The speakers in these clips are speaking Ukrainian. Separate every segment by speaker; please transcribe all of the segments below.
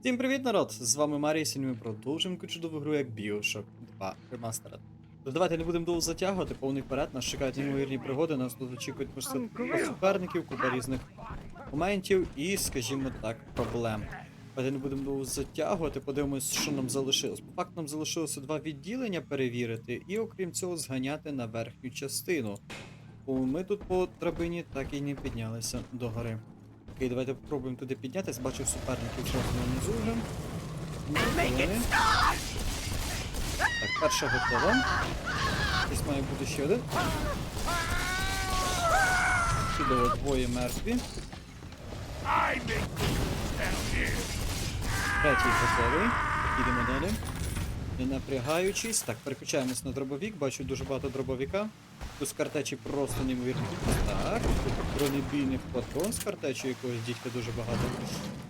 Speaker 1: Всім привіт, народ! З вами Марій, сьогодні ми продовжуємо чудову гру як Bioshock 2 Remastered. Тож давайте не будемо довго затягувати, повний вперед, нас чекають неймовірні пригоди, нас тут очікують суперників, купа різних моментів і, скажімо так, проблем. Давайте не будемо затягувати, подивимось, що нам залишилось. По факту нам залишилося два відділення перевірити, і окрім цього зганяти на верхню частину. Бо ми тут по драбині так і не піднялися до гори. Окей, давайте попробуємо туди піднятись. Бачив суперників зразу внизу вже. Так, перша готова. Десь має бути ще один. Чудово, двоє мертві. Третій готовий. Їдемо далі. Не напрягаючись. Так, переключаємось на дробовік. Бачу дуже багато дробовіка. Тут з картечі просто неймовірно. Так, тут бронебійний патрон з картечі якогось дідька дуже багато.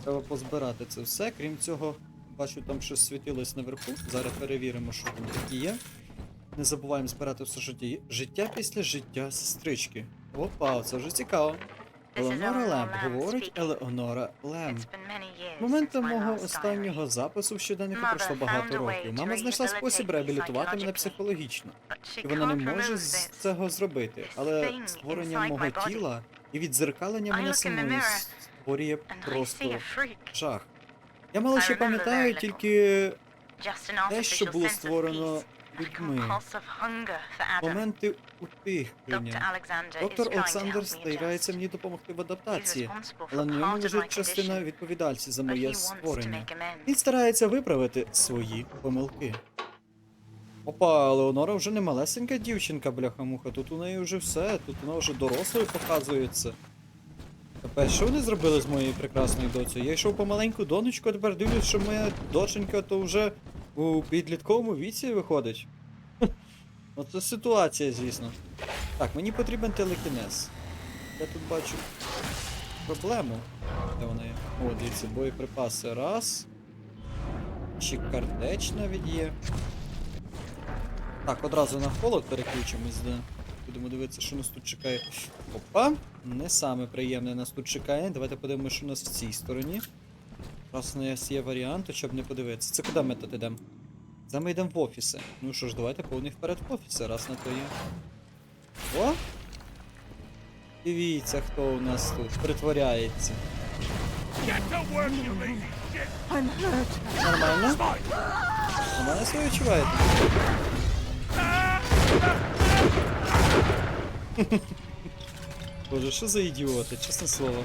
Speaker 1: Треба позбирати це все. Крім цього, бачу, там щось світилось наверху. Зараз перевіримо, що там таке є. Не забуваємо збирати все життя. Життя після життя сестрички. Опа, це вже цікаво. Елеонора Лемп, говорить Елеонора Лемп. З моменту мого останнього запису в щоденнику пройшло багато років. Мама знайшла спосіб реабілітувати мене психологічно. І вона не може з цього зробити, але створення мого тіла і відзеркалення мене самої створює просто жах. Я мало ще пам'ятаю тільки те, що було створено людьми. Моменти утихнення. Доктор Олександр старається мені допомогти в адаптації, але на ньому лежить частина відповідальності за моє створення. Він старається виправити свої помилки. Опа, Леонора вже не малесенька дівчинка, бляха-муха. Тут у неї вже все, тут вона вже дорослою показується. Капець, що вони зробили з моєю прекрасною доцею? Я йшов по маленьку донечку, а тепер дивлюсь, що моя доченька то вже у підлітковому віці виходить. Оце ситуація, звісно. Так, мені потрібен телекінез. Я тут бачу проблему. Де вони? є? О, дивіться, боєприпаси раз. Чи картеч навіть є. Так, одразу на холод переключимось, да. Будемо дивитися, що нас тут чекає. Опа! Не саме приємне нас тут чекає. Давайте подивимося, що у нас в цій стороні. Раз у нас є варіант, то щоб не подивитися. Це куди ми тут йдемо? Це ми йдемо в офіси. Ну що ж, давайте повний вперед в офіси, раз на то є. О! Дивіться, хто у нас тут притворяється. Нормально? Нормально себе відчуваєте? Боже, що за ідіоти, чесне слово.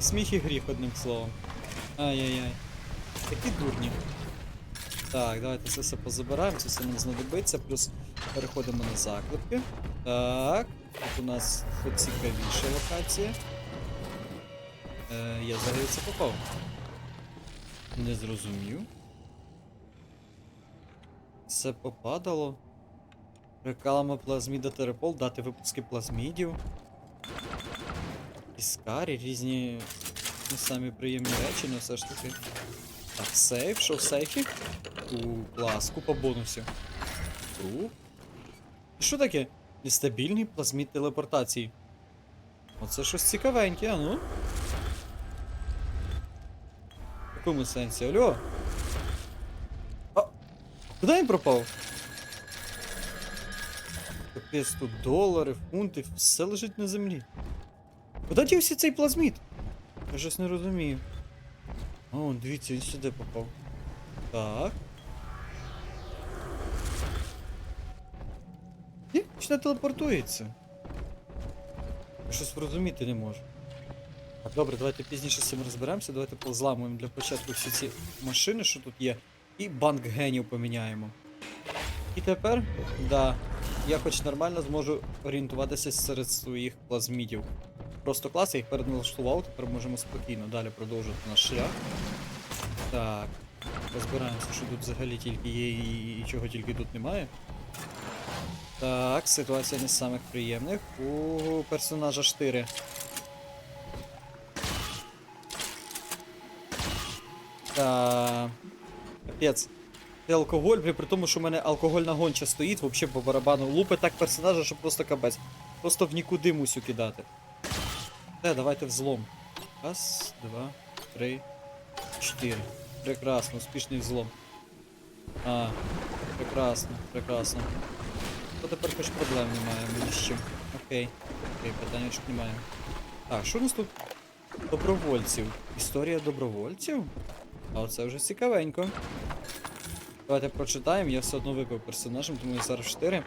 Speaker 1: Сміх і гріх одним словом. Ай-яй-яй. Такі дурні. Так, давайте це все позабираємо, це все нам знадобиться, плюс переходимо на заклепки. Так, тут у нас поцікавіша локація. Е, я взагалі це попав. Не зрозумів. Все попадало. Рекалама плазміда терепол, дати випуски плазмідів. Іскарі, різні не самі приємні речі, але все ж таки. Так, сейф, що в сейфі? У клас, купа бонусів. І що таке? Нестабільний плазмід телепортації. Оце щось цікавеньке, а ну. В якому сенсі? Алло? А, куди він пропав? Капець тут долари, фунти, все лежить на землі. Куди дівся цей плазмід? Я щось не розумію. О, дивіться, він сюди попав. Так. Чи не телепортується? Я щось зрозуміти не можу. Так, добре, давайте пізніше з цим розберемося. Давайте позламуємо для початку всі ці машини, що тут є. І банк генів поміняємо. І тепер, да, я хоч нормально зможу орієнтуватися серед своїх плазмідів. Просто клас, я їх переналаштував, тепер можемо спокійно далі продовжувати наш шлях. Так, розбираємося, що тут взагалі тільки є і, і чого тільки тут немає. Так, ситуація не з самих приємних. У персонажа штири. Та. Капець. Це алкоголь, при тому, що в мене алкогольна гонча стоїть, взагалі по барабану. Лупи так персонажа, що просто капець. Просто в нікуди мусю кидати. Все, давайте взлом. Раз, два, три, чотири. Прекрасно, успішний взлом. А, прекрасно, прекрасно. То тепер хоч проблем немає, мені з чим. Окей. Окей, питаннячок немає. Так, що у нас тут? Добровольців. Історія добровольців? А оце вже цікавенько. Давайте прочитаємо, я все одно випив персонажем, тому я зараз 4.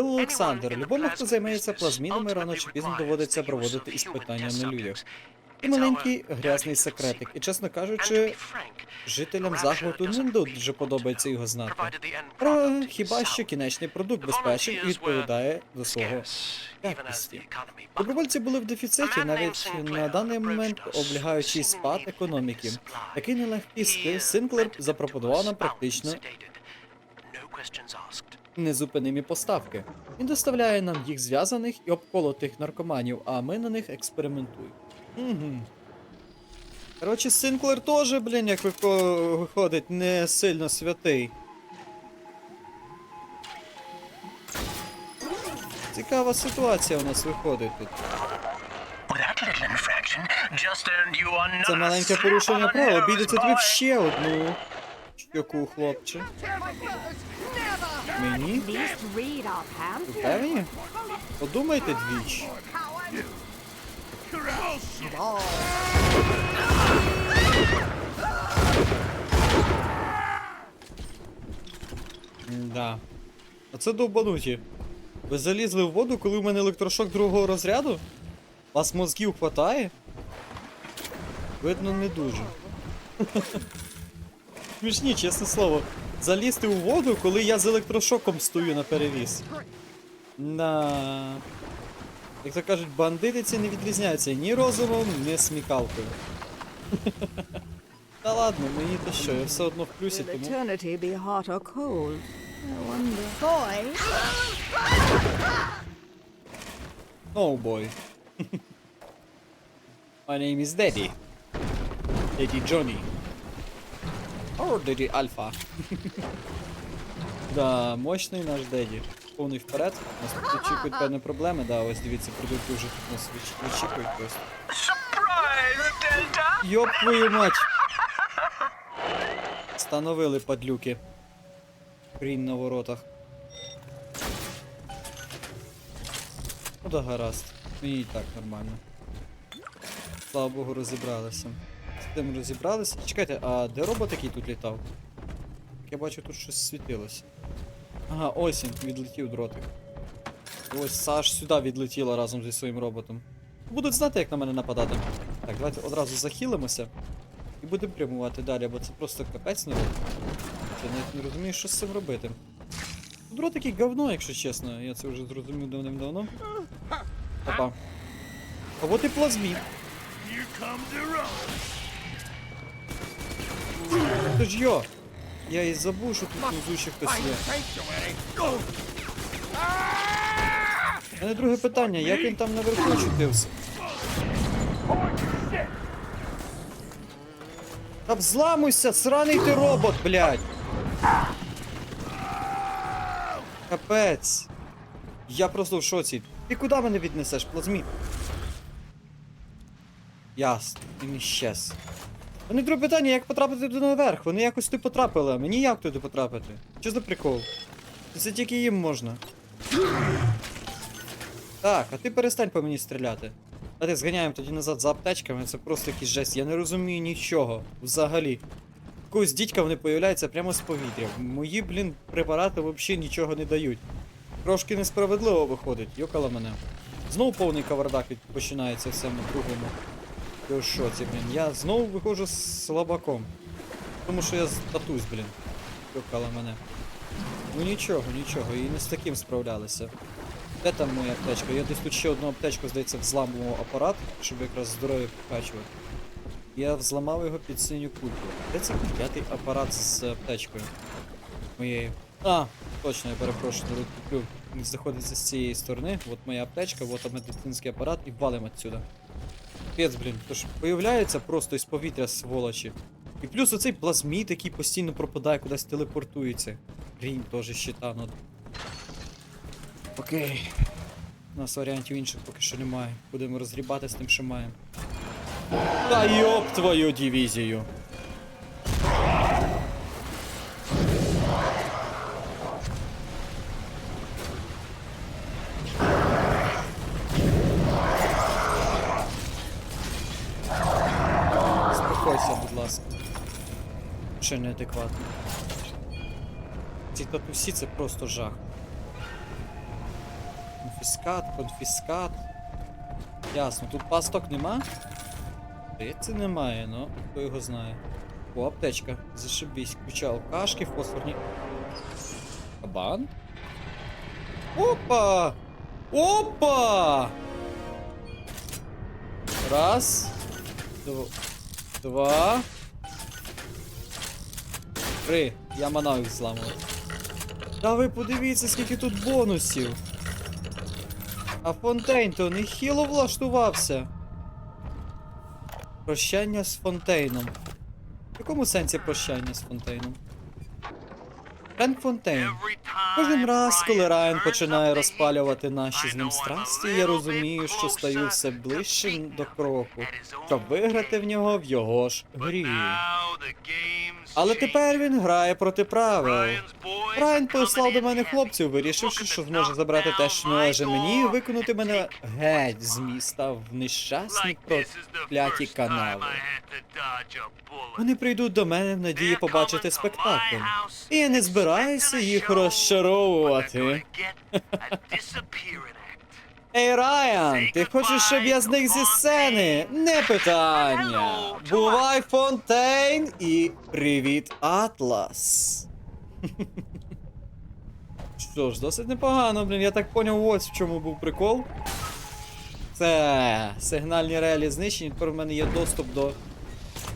Speaker 1: Олександр, любому, хто займається плазмінами, рано чи пізно доводиться проводити іспитання на людях. І маленький грязний секретик. І чесно кажучи, жителям захвату не дуже подобається його знати. Про хіба що кінечний продукт безпечний і відповідає до свого якості. Добровольці були в дефіциті навіть на даний момент облягаючи спад економіки. Такий нелегкий Синклер запропонував нам практично незупинимі поставки. Він доставляє нам їх зв'язаних і обколотих наркоманів, а ми на них експериментуємо. Угу. Коротше, Синклер теж, блін, як виходить, не сильно святий. Цікава ситуація у нас виходить тут. Це маленьке порушення правил. Обійдеться тобі в ще одну щоку, хлопче. Мені? Впевнені? Подумайте двічі. Да. Оце довбануті. Ви залізли в воду, коли у мене електрошок другого розряду? Вас мозгів хватає? Видно, не дуже. Смішні, чесне слово. Залізти у воду, коли я з електрошоком стою на перевіз. Да. Як то кажуть, бандити ці не відрізняються ні розумом, ні смікалкою. Та ладно, мені то що, я все одно в плюсі, тому.
Speaker 2: wonder. Boy,
Speaker 1: Oh boy. My name is Daddy. Daddy Johnny. Or Daddy Alpha. да, мощний наш Деді. Повний вперед. Нас тут очікують певні проблеми, да, ось дивіться, продукти вже тут нас вичікують просто.
Speaker 3: Surprise, Delta!
Speaker 1: Йоп твою мать! Становили падлюки. Хрінь на воротах. Ну да гаразд. Мені і так нормально. Слава Богу, розібралися. Тим розібралися. Чекайте, а де робот який тут літав? Я бачу, тут щось світилося. Ага, ось він, відлетів дротик. Ось Саш сюди відлетіла разом зі своїм роботом. Будуть знати, як на мене нападати. Так, давайте одразу захилимося і будемо прямувати далі, бо це просто капець народ. Я навіть не розумію, що з цим робити. Дрот такий говно, якщо чесно, я це вже зрозумів давним-давно. Опа. А от і плазмі. Це ж йо! Я і забув, що тут внизу ще хтось є. У мене друге питання, як він там наверху чутився? Та взламуйся, сраний ти робот, блядь! Капець. Я просто в шоці. Ти куди мене віднесеш, плазмі? Ясно, він іщез. У них друге питання, як потрапити туди наверх? Вони якось туди потрапили, а мені як туди потрапити? Що за прикол? Це тільки їм можна. Так, а ти перестань по мені стріляти. Давайте зганяємо тоді назад за аптечками, це просто якийсь жесть. Я не розумію нічого. Взагалі. Якогось дідька вони появляються прямо з повітря. Мої, блін, препарати взагалі нічого не дають. Трошки несправедливо виходить, йокала мене. Знову повний кавардак починається в цьому другому. Я в шоці, блін. Я знову виходжу з слабаком. Тому що я статусь, блін. Йокала мене. Ну нічого, нічого, і не з таким справлялися. Де там моя аптечка? Я десь тут ще одну аптечку, здається, взламував апарат, щоб якраз здоров'я покачувати. Я взламав його під синю кульку. Де цей п'ятий апарат з аптечкою? Моєю. А, точно, я перепрошую, народ куплю. Він знаходиться з цієї сторони. От моя аптечка, от медицинський апарат і валимо отсюда. Пець, блін, ж появляється просто із повітря сволочі. І плюс оцей плазміт, який постійно пропадає, кудись телепортується. Грінь теж щита, ну. Окей. У нас варіантів інших поки що немає. Будемо розгрібати з тим, що маємо. Та йоп твою дивізію. Ласка. Ще неадекватно. Ці татусі це просто жах. Конфіскат, конфіскат. Ясно, тут пасток нема? Здається, немає, ну, хто його знає. О, аптечка. Зашибісь. Ключа алкашки, фосфорні. Кабан? Опа! Опа! Раз. Дв- Два. Три. Я манав їх зламувати. Та ви подивіться, скільки тут бонусів. А Фонтейн то нехило влаштувався. Прощання з Фонтейном. В якому сенсі прощання з Фонтейном? Френк Фонтейн. Кожен раз, коли Райан починає розпалювати наші з ним страсті, я розумію, що стаю все ближчим до кроку, щоб виграти в нього в його ж грі. Але тепер він грає проти правил. Райан послав до мене хлопців, вирішивши, що зможе забрати те, що належить мені, і виконати мене геть з міста в нещасні прокляті канави. Вони прийдуть до мене в надії побачити спектакль. І я не збираюся їх розчаровувати. Ей, Райан, ти хочеш, щоб я зник зі сцени? Не питання. Бувай, Фонтейн і привіт, Атлас. Що ж, досить непогано, блін. Я так поняв, ось в чому був прикол. Це сигнальні релі знищені, тепер в мене є доступ до,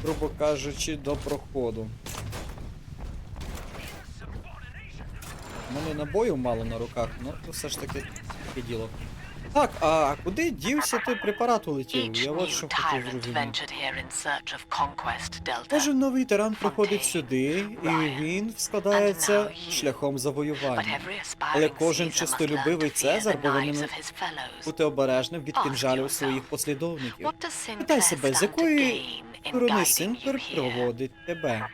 Speaker 1: грубо кажучи, до проходу. У мене набоїв мало на руках, ну все ж таки таке діло. Так, а куди дівся той препарат улетів? Я от що хотів зрозуміти. Кожен новий тиран приходить сюди, і він складається шляхом завоювання. Але кожен чистолюбивий Цезар повинен бути обережним від кінжалів своїх послідовників. Питай себе, з якої сторони Синклер проводить тебе.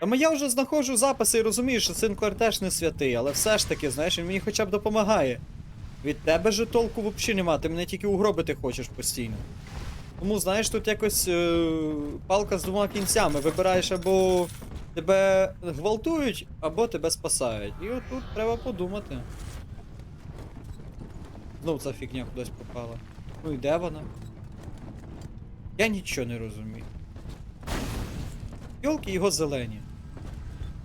Speaker 1: Та я вже знаходжу записи і розумію, що Синклер теж не святий, але все ж таки, знаєш, він мені хоча б допомагає. Від тебе же толку взагалі нема, ти мене тільки угробити хочеш постійно. Тому, знаєш, тут якось е, палка з двома кінцями. Вибираєш або тебе гвалтують, або тебе спасають. І от тут треба подумати. Знов ця фігня кудись попала. Ну і де вона? Я нічого не розумію. Йолки його зелені.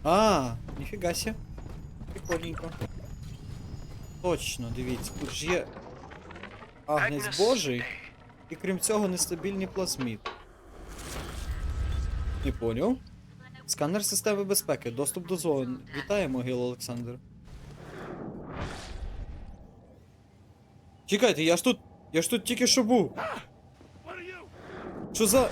Speaker 1: А, ніфіга ся. Прикольненько. Точно, дивіться, тут ж є Агнець Божий, і крім цього нестабільний плазмід. Не поняв. Сканер системи безпеки, доступ до зон. Вітаємо, Гіл Олександр. Чекайте, я ж тут. Я ж тут тільки що був. Що за.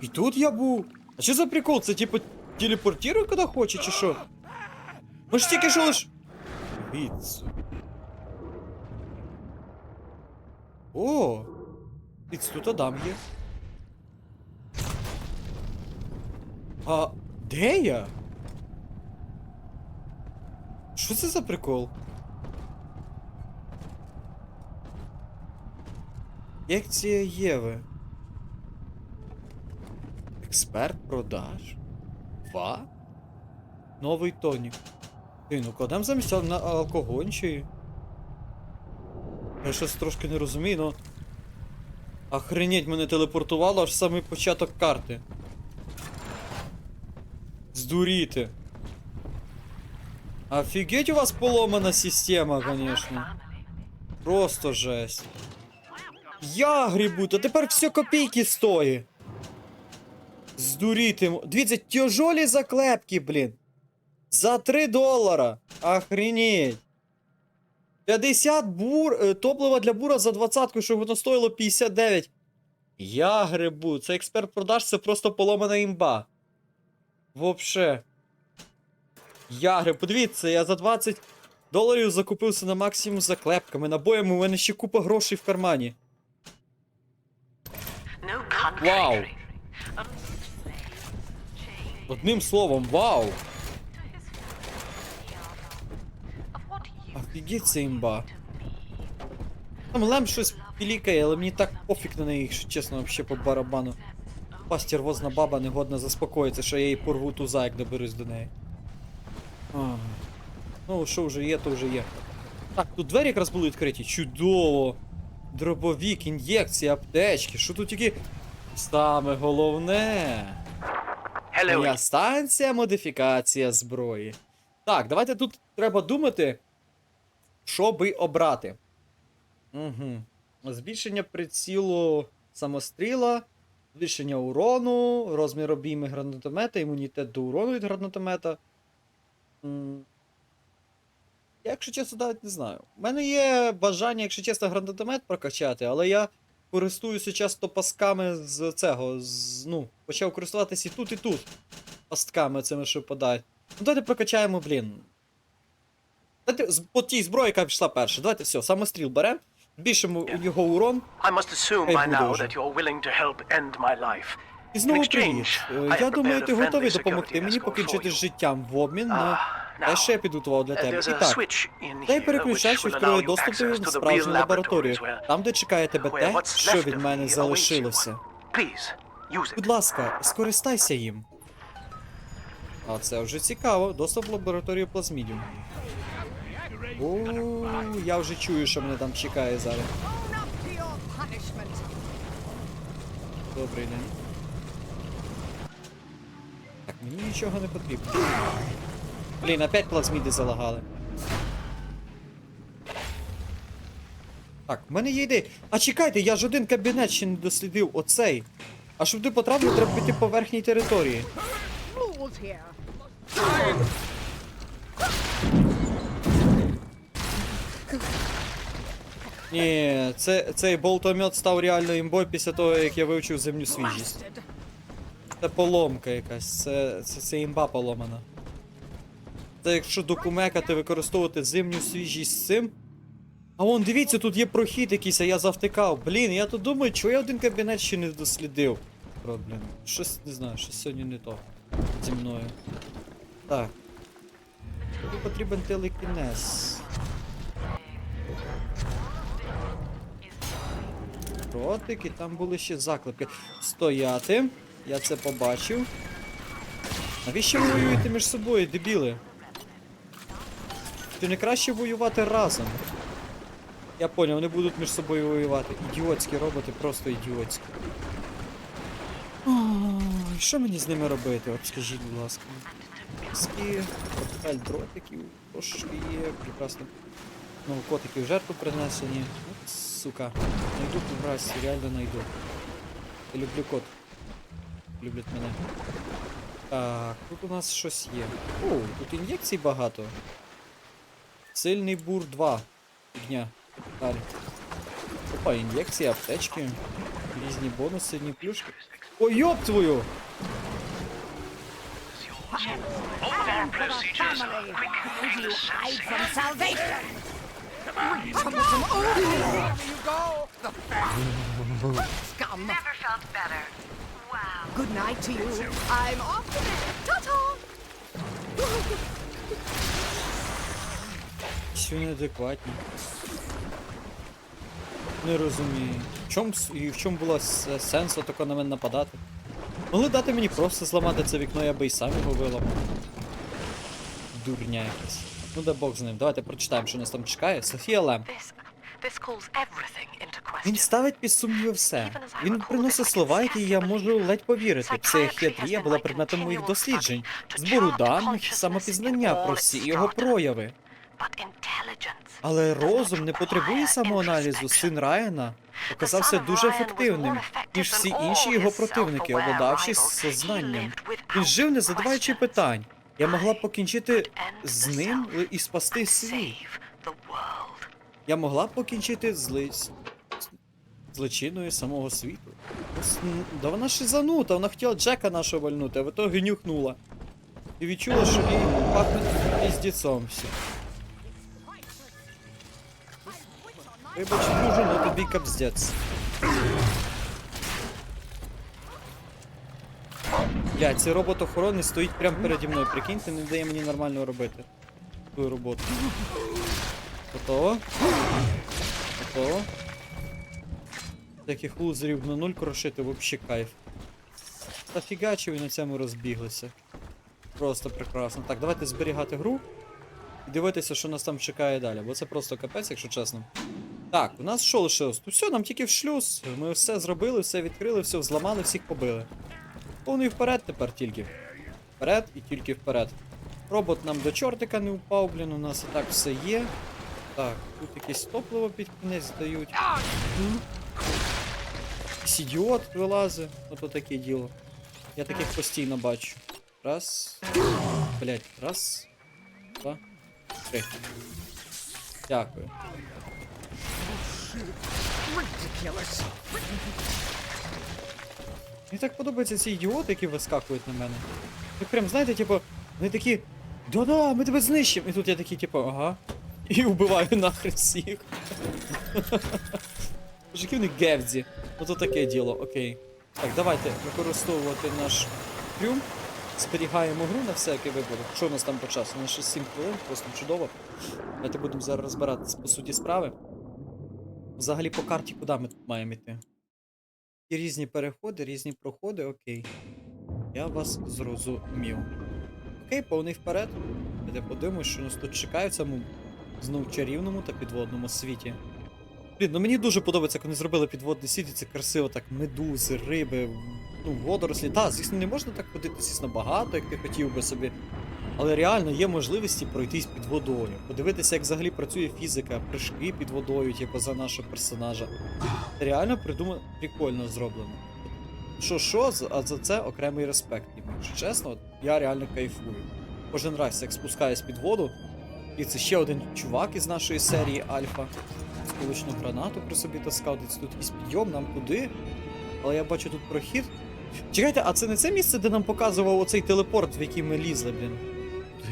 Speaker 1: І тут я був. А що за прикол? Це типу телепортирує куди хоче, чи що? Ми ж тільки що лиш. Дивіться. О! Дивіться, тут Адам є. А де я? Що це за прикол? Лекція Єви. Експерт продаж. Два? Новий тонік. Ти, ну кладем замість на алкоголь чи. Я щось трошки не розумію, но. Охренеть мене телепортувало аж самий початок карти. Здуріти. Офігеть у вас поломана система, конечно. Просто жесть. Я грібу, та тепер все копійки стоїть. Здуріти. Дивіться, тяжолі заклепки, блін. За 3 долара. Охренеть. 50 бур, е, топлива для бура за двадцятку, щоб воно стоїло 59. Я грибу. Це експерт продаж, це просто поломана імба. Вообще. Я грибу. Подивіться, я за 20 доларів закупився на максимум заклепками, набоями, у мене ще купа грошей в кармані. Wow. Одним словом, вау! Офігеть це імба. Там Лем щось пілікає, але мені так пофіг на неї, якщо чесно, вообще по барабану. Пастір возна баба не годна заспокоїться, що я їй порву туза, як доберусь до неї. Ах. Ну, що вже є, то вже є. Так, тут двері якраз були відкриті. Чудово! Дробовік, ін'єкції, аптечки. Що тут тільки. Саме головне. Моя станція модифікація зброї. Так, давайте тут треба думати, що би обрати. Угу. Збільшення прицілу самостріла, збільшення урону, розмір обійми гранатомета, імунітет до урону від гранатомета. Якщо чесно, навіть не знаю. У мене є бажання, якщо чесно, гранатомет прокачати, але я користуюся часто пасками з цього. З, ну, почав користуватися і тут, і тут. Пастками цими, що подають. Ну давайте прокачаємо, блін. Давайте по тій зброї, яка пішла перша. Давайте все, самостріл беремо, збільшимо його урон.
Speaker 3: I must assume by now that you're willing to help end my life.
Speaker 1: І знову привіт. Я думаю, ти готовий допомогти мені покінчити з життям в обмін на. Що я
Speaker 3: now,
Speaker 1: підготував для
Speaker 3: uh,
Speaker 1: тебе. І так,
Speaker 3: here
Speaker 1: переключач, відкриє доступ
Speaker 3: to
Speaker 1: справжню лабораторію, там, де чекає тебе те, що від мене залишилося. Будь ласка, скористайся їм. А це вже цікаво. Доступ в лабораторію плазмідіум. О, я вже чую, що мене там чекає зараз. Добрий день. Так, мені нічого не потрібно. Блін, опять плазміди залагали. Так, в мене є ідея. А чекайте, я ж один кабінет ще не дослідив. Оцей. А щоб ти потрапив, треба піти по верхній території. Ні, це, цей болтомет став реально імбой після того, як я вивчив земню свіжість. Це поломка якась, це, це, це імба поломана. Це якщо докумекати, використовувати зимню свіжість з цим. А вон, дивіться, тут є прохід якийсь, а я завтикав. Блін, я тут думаю, чого я один кабінет ще не дослідив. Про, блін, щось не знаю, щось сьогодні не то зі мною. Так. Тобі потрібен телекінез. Ротик, і там були ще заклепки. Стояти. Я це побачив. Навіщо ви воюєте між собою, дебіли? Чи не краще воювати разом? Я поняв, вони будуть між собою воювати. Ідіотські роботи, просто ідіотські. Ой, що мені з ними робити? От скажіть, будь ласка. Піски, портфель дротиків, трошки є, прекрасно. Ну, котики в жертву принесені. От, сука. Найду разі, реально найду. Я люблю кот. Люблять мене. Так, тут у нас щось є. О, тут ін'єкцій багато. Сильний бур 2. Дня. Далі. Опа, ін'єкції, аптечки. Різні бонуси, різні плюшки. Ой, йоп твою!
Speaker 3: All procedures are
Speaker 2: Family.
Speaker 3: quick
Speaker 2: Where do you
Speaker 3: and
Speaker 2: hide
Speaker 3: sensing.
Speaker 2: from salvation? Troublesome. Oh, there you go. Scum.
Speaker 4: Never felt better. Wow.
Speaker 2: Good night to you. I'm off to bed. Ta-ta.
Speaker 1: Що неадекватні. Не розумію. В чому, і в чому була с- сенс отако на мене нападати? Могли дати мені просто зламати це вікно, я би і сам його виламав. Дурня якась. Ну да Бог з ним. Давайте прочитаємо, що нас там чекає. Софія Лем. Він ставить під сумніви все. Він приносить слова, які я можу ледь повірити. Психіатрія була предметом моїх досліджень, збору даних, самопізнання про всі його прояви. Але розум не потребує самоаналізу. Син Райана оказався дуже ефективним, ніж всі інші його противники, обладавши сознанням. Він жив, не задаваючи питань. Я могла покінчити з ним і спасти світ. Я могла покінчити з злочиною самого світу. Да вона шизанута, вона хотіла Джека нашого вальнути, а в итоге нюхнула. І відчула, що їй пахне піздецом все. Вибач, дуже, ну тобі капздець. Блядь, цей робот охорони стоїть прямо переді мною, прикиньте, не дає мені нормально робити свою роботу. Готово? Готово? Таких лузерів на нуль крошити вообще кайф. Та фігачі ви на цьому розбіглися. Просто прекрасно. Так, давайте зберігати гру і дивитися, що нас там чекає далі, бо це просто капець, якщо чесно. Так, у нас що лишилось? Тут все, нам тільки в шлюз. Ми все зробили, все відкрили, все зламали, всіх побили. Повний вперед тепер тільки. Вперед і тільки вперед. Робот нам до чортика не упав, блін, у нас і так все є. Так, тут якесь топливо під кінець дають. Якийсь вилазить, ото таке діло. Я таких постійно бачу. Раз. Блять, раз. Два. Три. Дякую. Мені так подобаються ці ідіоти, які вискакують на мене. Ви прям знаєте, типу, вони такі. Да-да, ми тебе знищимо. І тут я такий, типу, ага. І вбиваю нахрен всіх. Які вони гевзі. Ну то таке діло, окей. Так, давайте використовувати наш трюм. Зберігаємо гру на всякий випадок. Що у нас там по часу? У нас ще 7 хвилин, просто чудово. Давайте будемо зараз розбиратися по суті справи. Взагалі по карті куди ми тут маємо йти? І різні переходи, різні проходи, окей. Я вас зрозумів. Окей, повний вперед. Де подивимось, що нас тут чекає в цьому знов чарівному та підводному світі. Блін, ну мені дуже подобається, як вони зробили підводний світ, і це красиво, так медузи, риби, ну, водорослі. Так, звісно, не можна так ходити, звісно, багато, як ти хотів би собі. Але реально є можливості пройтись під водою. Подивитися, як взагалі працює фізика, прыжки під водою, типу, за нашого персонажа. Це реально придумано прикольно зроблено. Що що, а за це окремий респект. Якщо чесно, я реально кайфую. Кожен раз, як спускаюсь під воду, і це ще один чувак із нашої серії Альфа. Сколочну гранату при собі таскав, десь тут якийсь підйом, нам куди. Але я бачу тут прохід. Чекайте, а це не це місце, де нам показував оцей телепорт, в який ми лізли, блін.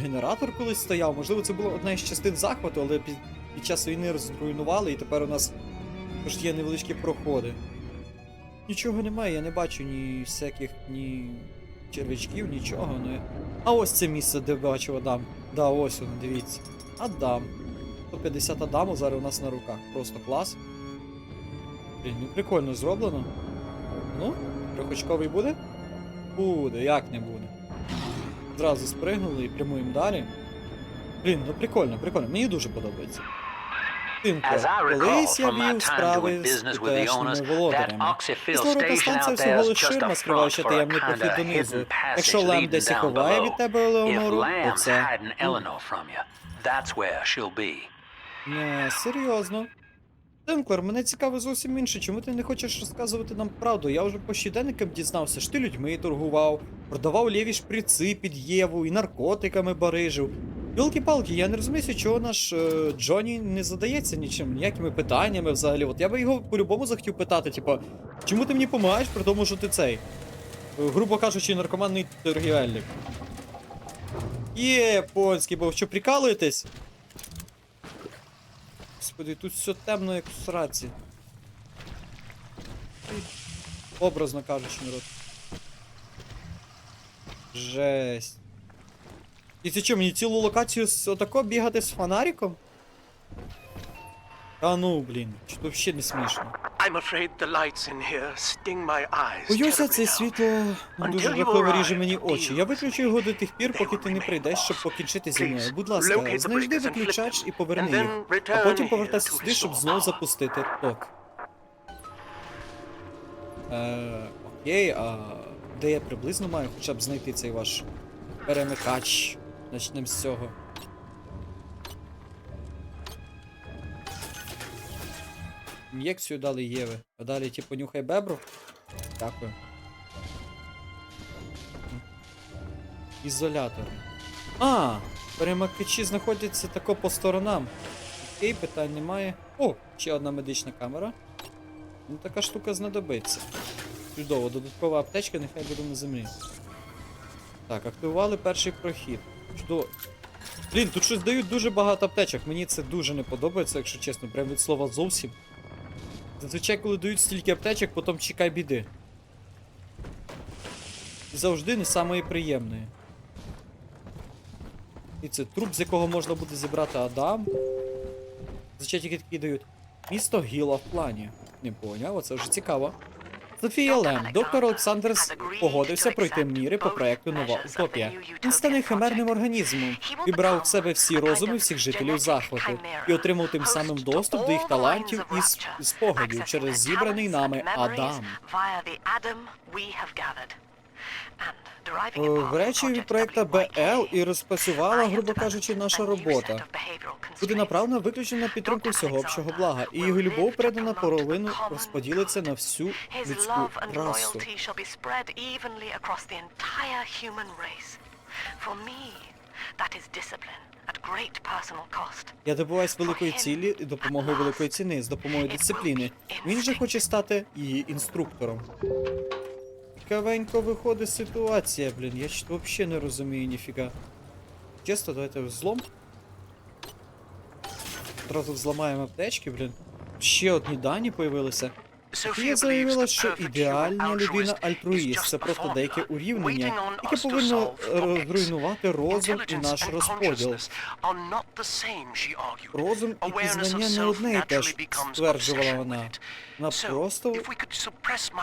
Speaker 1: Генератор колись стояв, можливо, це була одна із частин захвату, але під, під час війни розруйнували, і тепер у нас також є невеличкі проходи. Нічого немає, я не бачу ні всяких, ні червячків, нічого. Ну... А ось це місце, де бачив Адам. Да, ось воно, дивіться. Адам. 150 Адаму зараз у нас на руках. Просто клас. Блін, ну прикольно зроблено. Ну, трьохочковий буде? Буде, як не буде. Зразу спригнули і прямуємо далі. Блін, ну прикольно, прикольно. Мені дуже подобається. Колись я вів справи з тутешніми володарями.
Speaker 3: Oxyfield
Speaker 1: станція всього лише ширма, скриваючи таємний прохід донизу. Якщо Лем десь і ховає від тебе Елеонору, то це. Не, серйозно. Тенклер, мене цікаво зовсім інше. Чому ти не хочеш розказувати нам правду? Я вже по щоденникам дізнався, що ти людьми торгував, продавав ліві шприци під Єву і наркотиками барижив. Йолки-палки, я не розумію, чого наш е, Джоні не задається нічим, ніякими питаннями взагалі. От я би його по-любому захотів питати, типа, чому ти мені допомагаєш, при тому, що ти цей? е, Грубо кажучи, наркоманний торгівельник. Є, польський, бо що прикалуєтесь? Господи, тут все темно, як в сраці. Образно кажучи, народ. Жесть. І це що, мені цілу локацію з отако бігати з фонариком? Та ну, блін, чи то взагалі не смішно.
Speaker 5: I'm afraid the lights in here sting my eyes.
Speaker 1: Боюся, це світло дуже жахливо ріже мені очі. Я виключу його до тих пір, поки ти не прийдеш, щоб покінчити зі мною. Будь ласка, знайди виключач і поверни їх. А потім повертайся сюди, щоб знову запустити ток. Е, окей, а де я приблизно маю хоча б знайти цей ваш перемикач? Начнемо з цього. Ін'єкцію дали Єви. А далі типу нюхай бебру. Дякую. Ізолятор. А, перемикачі знаходяться тако по сторонам. Окей, питань немає. О, ще одна медична камера. Ну така штука знадобиться. Чудово, додаткова аптечка, нехай буде на землі. Так, активували перший прохід. Чудово. Блін, тут щось дають дуже багато аптечок. Мені це дуже не подобається, якщо чесно, прям від слова зовсім. Зазвичай, коли дають стільки аптечок, потім чекай біди. І завжди не самої приємної. І це труп, з якого можна буде зібрати Адам. Зазвичай тільки такі дають. Місто Гіла в плані. Не поняв, оце вже цікаво. Софія Лем, доктор Олександр погодився пройти міри по проекту Нова Утопія. Він стане химерним організмом, вібрав в себе всі розуми всіх жителів захвату і отримав тим самим доступ до їх талантів і спогадів через зібраний нами Адам. Е, В речі від проекта БЛ і розпрацювала, грубо кажучи, наша робота. Буде направлена виключно на підтримку всього общого блага, і його любов передана половину розподілиться на всю людську расу. Я добуваюсь великої цілі і допомогою великої ціни з допомогою дисципліни. Він же хоче стати її інструктором. Цікавенько виходить ситуація, блін. Я ж взагалі не розумію ніфіга. Чесно, давайте взлом. Одразу взламаємо аптечки, блін. Ще одні дані появилися. Софія заявила, що ідеальна людина альтруїст це просто деяке урівнення, яке повинно е, зруйнувати розум і наш розподіл. Розум і пізнання не одне і те ж, стверджувала вона. Вона просто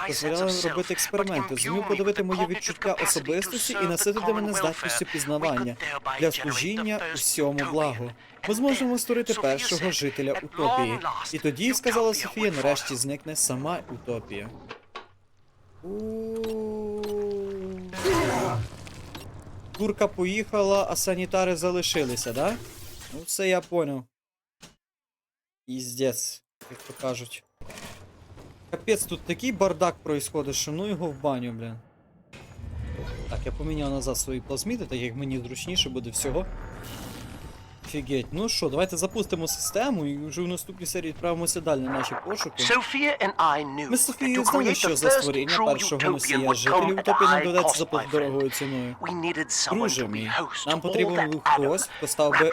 Speaker 1: дозволяла робити експерименти, зумів подавити мої відчуття особистості і наситити мене здатністю пізнавання для служіння усьому благу. Ми зможемо створити першого жителя утопії. І тоді, сказала Софія, нарешті зникне сама утопія. У-у-у. Курка поїхала, а санітари залишилися, да? Ну, це я поняв. Іздець, як то кажуть. Капець, тут такий бардак происходить, що ну його в баню, блін. Так, я поміняв назад свої плазміди, так як мені зручніше буде всього. Офігеть. Ну що, давайте запустимо систему і вже в наступній серії відправимося далі на наші пошуки. Ми з Софією знали, що за
Speaker 5: first
Speaker 1: створіння першого носія жителів утопії нам доведеться заплатити дорогою ціною. Друже мій, нам потрібен хтось, хто став би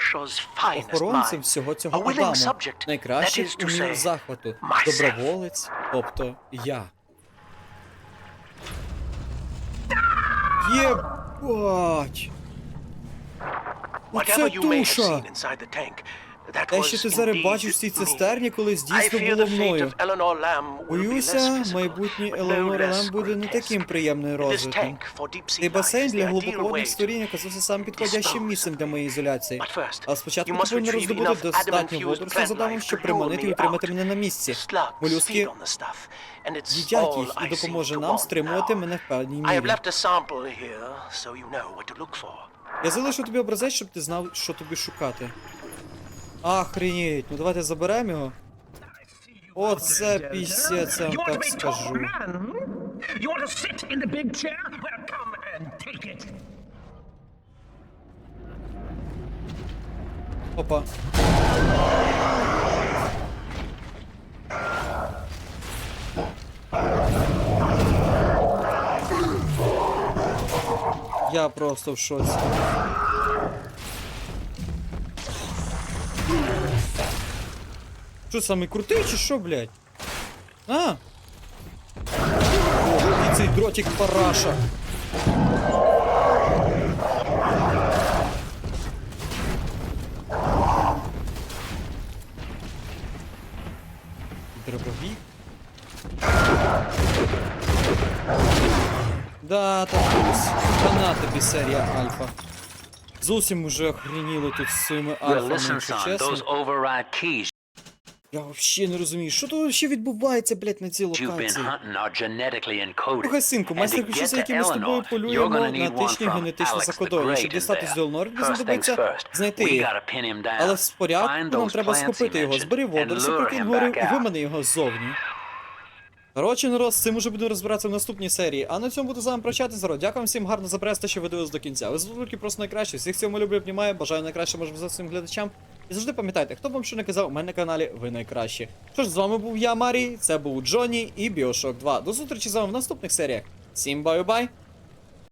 Speaker 1: охоронцем всього цього
Speaker 5: is to
Speaker 1: умів захвату, доброволець, тобто я. Єбать! Оце туша! Те, що ти зараз бачиш в цій цистерні, колись дійсно було мною. Боюся, майбутнє Елеонора Лем буде не таким приємним розвитком. Цей басейн для глибоководних
Speaker 5: way
Speaker 1: створінь оказався самим підходящим місцем для моєї ізоляції. Але спочатку
Speaker 5: must
Speaker 1: роздобути достатньо водоростей за дамом, щоб приманити і утримати мене на місці. Молюски їдять їх і допоможе нам стримувати мене в певній мірі. Я залишу тобі образець, щоб ти знав, що тобі шукати. Охренеть, ну давайте заберемо його. Оце пісець, я вам так скажу.
Speaker 3: You
Speaker 1: Я просто в шоці. Що самий крутий чи що, блядь? А? О, і цей дротик параша. Дробовик. Да, так. Хана тобі серія Альфа. Зовсім уже охреніли тут з
Speaker 6: Well,
Speaker 1: альфами, чесно. Я взагалі не розумію, що тут взагалі відбувається, блядь, на цій локації.
Speaker 6: hunting are genetically encoded.
Speaker 1: Слухай, синку, майстер ключі, за якими з тобою полюємо на етичні генетично закодовані. Щоб
Speaker 6: Great in
Speaker 1: дістати. Елнор,
Speaker 6: First
Speaker 1: знадобиться знайти їх. Але в порядку нам треба схопити його, збери водорослі, прикинь
Speaker 6: him
Speaker 1: і вимани його ззовні. Коротше, народ, з цим уже будемо розбиратися в наступній серії. А на цьому буду з вами прощатися, народ. Дякую всім гарно за те, що ви дивились до кінця. Ви звуки просто найкраще. Всіх цьому люблю, обнімаю. Бажаю найкраще, може, за всім глядачам. І завжди пам'ятайте, хто б вам що не казав, у мене на каналі ви найкращі. Що ж, з вами був я, Марій, це був Джонні і Біошок 2. До зустрічі з вами в наступних серіях. Всім бай-бай!